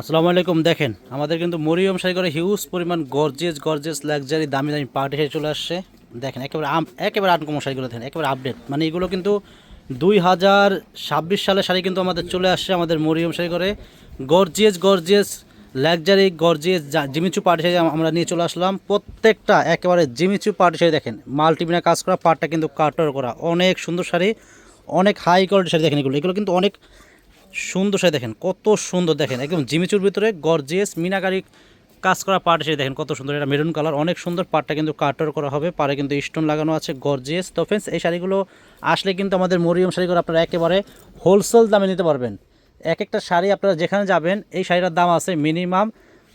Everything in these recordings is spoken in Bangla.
আসসালামু আলাইকুম, দেখেন, আমাদের কিন্তু মরিয়ম শাড়ি করে হিউজ পরিমাণ গর্জেস গর্জেস লাক্সারি দামি দামি পার্টি শাড়ি চলে আসছে। দেখেন, একেবারে একেবারে আনকমন শাড়িগুলো দেখেন, একেবারে আপডেট মানে এগুলো কিন্তু দুই হাজার ছাব্বিশ সালের শাড়ি কিন্তু আমাদের চলে আসছে আমাদের মরিয়ম শাড়ি করে। Gorgeous gorgeous luxury gorgeous Jimmy Choo party sari আমরা নিয়ে চলে আসলাম। প্রত্যেকটা একেবারে জিমিচু পার্টি শাড়ি দেখেন মাল্টিমিনা কাজ করা পার্টটা কিন্তু কাটার করা, অনেক সুন্দর শাড়ি, অনেক হাই কোয়ালিটি শাড়ি দেখেন এগুলো। এগুলো কিন্তু অনেক সুন্দর শাড়ি দেখেন, কত সুন্দর দেখেন, একদম জিমিচুর ভিতরে গর্জিয়াস মিনাকারি কাজ করা পাট সেটা দেখেন, কত সুন্দর, এটা মেরুন কালার অনেক সুন্দর পাটটা কিন্তু কাটার করা হবে পারে কিন্তু স্টোন লাগানো আছে গর্জিয়াস তো ফ্রেন্ডস এই শাড়িগুলো আসলে কিন্তু আমাদের মরিয়ম শাড়িগুলো আপনারা একেবারে হোলসেল দামে নিতে পারবেন। এক একটা শাড়ি আপনারা যেখানে যাবেন, এই শাড়িটার দাম আছে মিনিমাম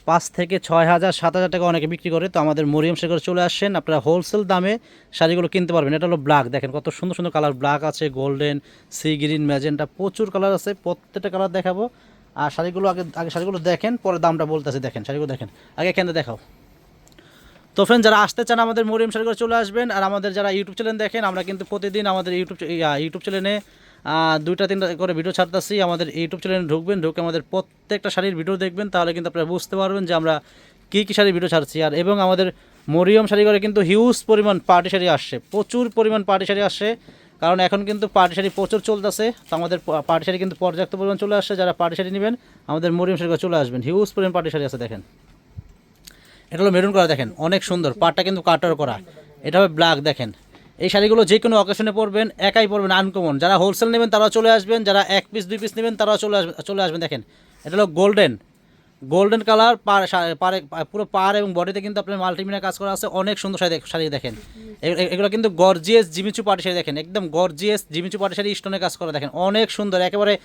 পাঁচ থেকে ছয় হাজার, সাত হাজার টাকা অনেকে বিক্রি করে। তো আমাদের মরিয়ম শাড়ি চলে আসছেন। আপনারা হোলসেল দামে শাড়িগুলো কিনতে পারবেন। এটা হলো ব্ল্যাক দেখেন কত সুন্দর সুন্দর কালার ব্ল্যাক আছে গোল্ডেন সি গ্রিন ম্যাজেন্টা প্রচুর কালার আছে। প্রত্যেকটা কালার দেখাবো। আর শাড়িগুলো আগে আগে শাড়িগুলো দেখেন, পরে দামটা বলতেছে। দেখেন, শাড়িগুলো দেখেন। আগে এখানে দেখাও। তো ফ্রেন্ড যারা আসতে চান আমাদের মরিয়ম শাড়ি করে চলে আসবেন। আর আমাদের যারা ইউটিউব চ্যানেল দেখেন, আমরা কিন্তু প্রতিদিন আমাদের ইউটিউব ইউটিউব চ্যানেলে দুইটা তিনটা করে ভিডিও ছাড়তেছি, আমাদের ইউটিউব চ্যানেলে ঢুকবেন, ঢুকে আমাদের প্রত্যেকটা শাড়ির ভিডিও দেখবেন, তাহলে কিন্তু আপনারা বুঝতে পারবেন যে আমরা কী কী শাড়ির ভিডিও ছাড়ছি। আর এবং আমাদের মরিয়ম শাড়ি করে কিন্তু হিউজ পরিমাণ পার্টি শাড়ি আসছে, প্রচুর পরিমাণ পার্টি শাড়ি আসছে, কারণ এখন কিন্তু পার্টি শাড়ি প্রচুর চলতেছে, তো আমাদের পার্টি শাড়ি কিন্তু পর্যাপ্ত পরিমাণ চলে আসছে, যারা পার্টি শাড়ি নেবেন, আমাদের মরিয়ম শাড়ি চলে আসবেন। হিউজ পরিমাণ পার্টি শাড়ি আছে, দেখেন। এটা হলো মেরুন করা দেখেন, অনেক সুন্দর, পাটটা কিন্তু কাটার করা। এটা হবে ব্ল্যাক দেখেন। এই শাড়িগুলো যে কোনো অকেশনে পরবেন, একাই পরবেন আনকমন যারা হোলসেল নেবেন, তারাও চলে আসবেন। যারা এক পিস দুই পিস নেবেন, তারাও চলে আসবেন চলে আসবেন। দেখেন, এটা হলো গোল্ডেন গোল্ডেন কালার পার শা- পারে, পুরো পার এবং বডিতে কিন্তু আপনার মাল্টিমিনা কাজ করা আছে। অনেক সুন্দর শাড়ি শাড়ি দেখেন। এগুলো কিন্তু গর্জিয়াস জিমিচু পাটি শাড়ি দেখেন। একদম গর্জিয়াস জিমিচু পাটি শাড়ি স্টোনে কাজ করা দেখেন। অনেক সুন্দর। একেবারে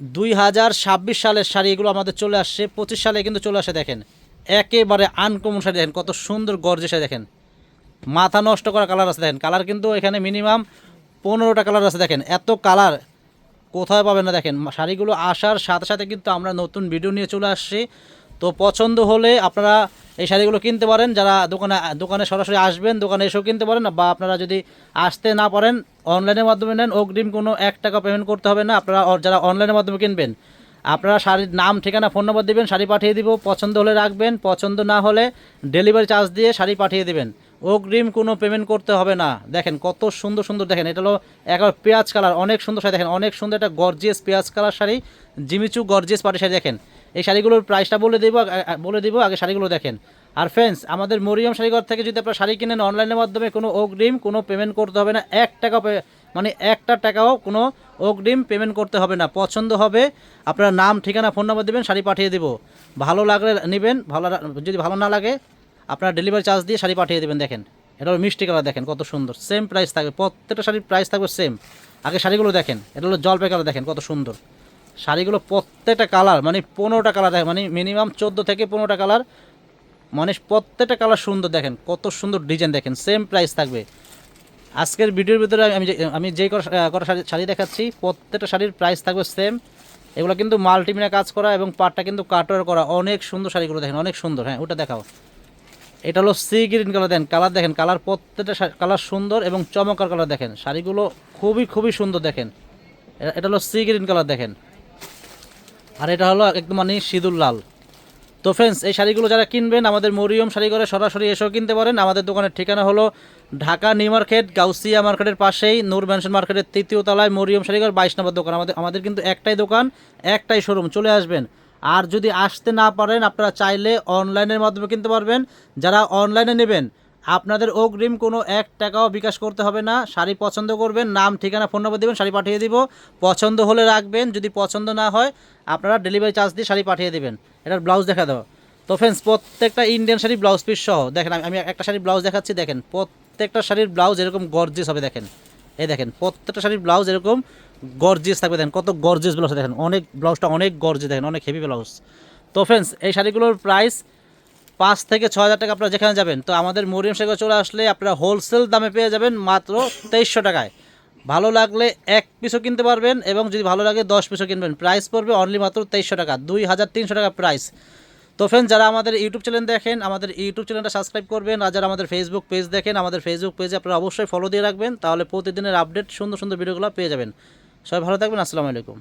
দুই হাজার ছাব্বিশ সালের শাড়ি এগুলো আমাদের চলে আসছে। পঁচিশ সালে কিন্তু চলে আসে দেখেন। একেবারে আনকমন শাড়ি দেখেন। কত সুন্দর গর্জে শাড়ি দেখেন। মাথা নষ্ট করা কালার আছে দেখেন। কালার কিন্তু এখানে মিনিমাম পনেরোটা কালার আছে দেখেন। এত কালার কোথায় পাবেন না দেখেন। শাড়িগুলো আসার সাথে সাথে কিন্তু আমরা নতুন ভিডিও নিয়ে চলে আসছি। তো পছন্দ হলে আপনারা এই শাড়িগুলো কিনতে পারেন। যারা দোকানে দোকানে সরাসরি আসবেন, দোকানে এসেও কিনতে পারেন বা আপনারা যদি আসতে না পারেন অনলাইনের মাধ্যমে নেন। অগ্রিম কোনো এক টাকা পেমেন্ট করতে হবে না। আপনারা যারা অনলাইনের মাধ্যমে কিনবেন, আপনারা শাড়ির নাম, ঠিকানা ফোন নম্বর দিবেন, শাড়ি পাঠিয়ে দিব। পছন্দ হলে রাখবেন, পছন্দ না হলে ডেলিভারি চার্জ দিয়ে শাড়ি পাঠিয়ে দিবেন। অগ্রিম কোনো পেমেন্ট করতে হবে না। দেখেন কত সুন্দর সুন্দর দেখেন, এটা হলো একবার পেঁয়াজ কালার, অনেক সুন্দর শাড়ি দেখেন, অনেক সুন্দর একটা গর্জিয়াস পেঁয়াজ কালার শাড়ি, জিমিচু গর্জিয়াস পাটি শাড়ি দেখেন। এই শাড়িগুলোর প্রাইসটা বলে দিব বলে দিব, আগে শাড়িগুলো দেখেন। আর ফ্রেন্ডস আমাদের মরিয়ম শাড়িঘর থেকে যদি আপনারা শাড়ি কিনেন অনলাইনের মাধ্যমে, কোনো অগ্রিম কোনো পেমেন্ট করতে হবে না, এক টাকা মানে একটা টাকাও কোনো অগ্রিম পেমেন্ট করতে হবে না। পছন্দ হবে, আপনার নাম, ঠিকানা ফোন নাম্বার দেবেন, শাড়ি পাঠিয়ে দেবো। ভালো লাগলে নেবেন, ভালো যদি ভালো না লাগে আপনার ডেলিভারি চার্জ দিয়ে শাড়ি পাঠিয়ে দেবেন, দেখেন। এটা হলো মিষ্টি কালার, দেখেন কত সুন্দর। সেম প্রাইস থাকবে, প্রত্যেকটা শাড়ির প্রাইস থাকবে সেম আগে শাড়িগুলো দেখেন, এটা হলো জলপাই কালার, দেখেন কত সুন্দর। শাড়িগুলো প্রত্যেকটা কালার মানে পনেরোটা কালার, দেখেন মানে মিনিমাম চোদ্দ থেকে পনেরোটা কালার মানে প্রত্যেকটা কালার সুন্দর, দেখেন কত সুন্দর ডিজাইন দেখেন সেম প্রাইস থাকবে। আজকের ভিডিওর ভিতরে আমি আমি যেই কটা শাড়ি শাড়ি দেখাচ্ছি, প্রত্যেকটা শাড়ির প্রাইস থাকবে সেম এগুলো কিন্তু মাল্টিমিনা কাজ করা এবং পাটটা কিন্তু কাটোয়ার করা, অনেক সুন্দর শাড়িগুলো, দেখেন, অনেক সুন্দর হ্যাঁ ওটা দেখাও। এটা হলো সি গ্রিন কালার দেখেন কালার দেখেন কালার প্রত্যেকটা কালার সুন্দর এবং চমৎকার কালার দেখেন। শাড়িগুলো খুবই খুবই সুন্দর দেখেন। এটা- হলো সি গ্রিন কালার দেখেন। আর এটা হলো একদম মানে সিঁদুর লাল। তো ফ্রেন্ডস এই শাড়িগুলো যারা কিনবেন, আমাদের মরিয়ম শাড়ি করে সরাসরি এসেও কিনতে পারেন। আমাদের দোকানের ঠিকানা হলো ঢাকা নিউ মার্কেট, গাউসিয়া মার্কেটের পাশেই, নূর ম্যানশন মার্কেটের তৃতীয় তলায় মরিয়ম শাড়িঘর, বাইশ নম্বর দোকান। আমাদের আমাদের কিন্তু একটাই দোকান, একটাই শোরুম চলে আসবেন। আর যদি আসতে না পারেন, আপনারা চাইলে অনলাইনের মাধ্যমে কিনতে পারবেন। যারা অনলাইনে নেবেন, আপনাদের অগ্রিম কোনো এক টাকাও বিকাশ করতে হবে না। শাড়ি পছন্দ করবেন, নাম, ঠিকানা, ফোন নম্বর দেবেন, শাড়ি পাঠিয়ে দিব। পছন্দ হলে রাখবেন, যদি পছন্দ না হয়, আপনারা ডেলিভারি চার্জ দিয়ে শাড়ি পাঠিয়ে দেবেন। এটার ব্লাউজ দেখা দাও। তো ফ্রেন্ডস প্রত্যেকটা ইন্ডিয়ান শাড়ি ব্লাউজ পিস সহ, দেখেন, আমি- একটা শাড়ির ব্লাউজ দেখাচ্ছি, দেখেন, প্রত্যেকটা শাড়ির ব্লাউজ এরকম গর্জিয়াস হবে, দেখেন। এই দেখেন, প্রত্যেকটা শাড়ির ব্লাউজ এরকম গর্জিয়াস থাকবে। দেখেন, কত গর্জিয়াস ব্লাউজ দেখেন, অনেক ব্লাউজটা অনেক গর্জিয়াস দেখেন, অনেক হেভি ব্লাউজ তো ফ্রেন্ডস এই শাড়িগুলোর প্রাইস পাঁচ থেকে ছ হাজার টাকা আপনারা যেখানে যাবেন। তো আমাদের মরিয়ম শেখর চলে আসলে আপনারা হোলসেল দামে পেয়ে যাবেন মাত্র তেইশশো টাকায়। ভালো লাগলে এক পিসও কিনতে পারবেন এবং যদি ভালো লাগে দশ পিসও কিনবেন। প্রাইস পড়বে অনলি মাত্র তেইশশো টাকা, দুই হাজার তিনশো টাকা প্রাইস তো ফ্রেন্ড যারা আমাদের ইউটিউব চ্যানেল দেখেন, আমাদের ইউটিউব চ্যানেলটা সাবস্ক্রাইব করবেন। আর যারা আমাদের ফেসবুক পেজ দেখেন, আমাদের ফেসবুক পেজে আপনারা অবশ্যই ফলো দিয়ে রাখবেন। তাহলে প্রতিদিনের আপডেট সুন্দর সুন্দর ভিডিওগুলো পেয়ে যাবেন। সবাই ভালো থাকবেন, আসসালামু আলাইকুম।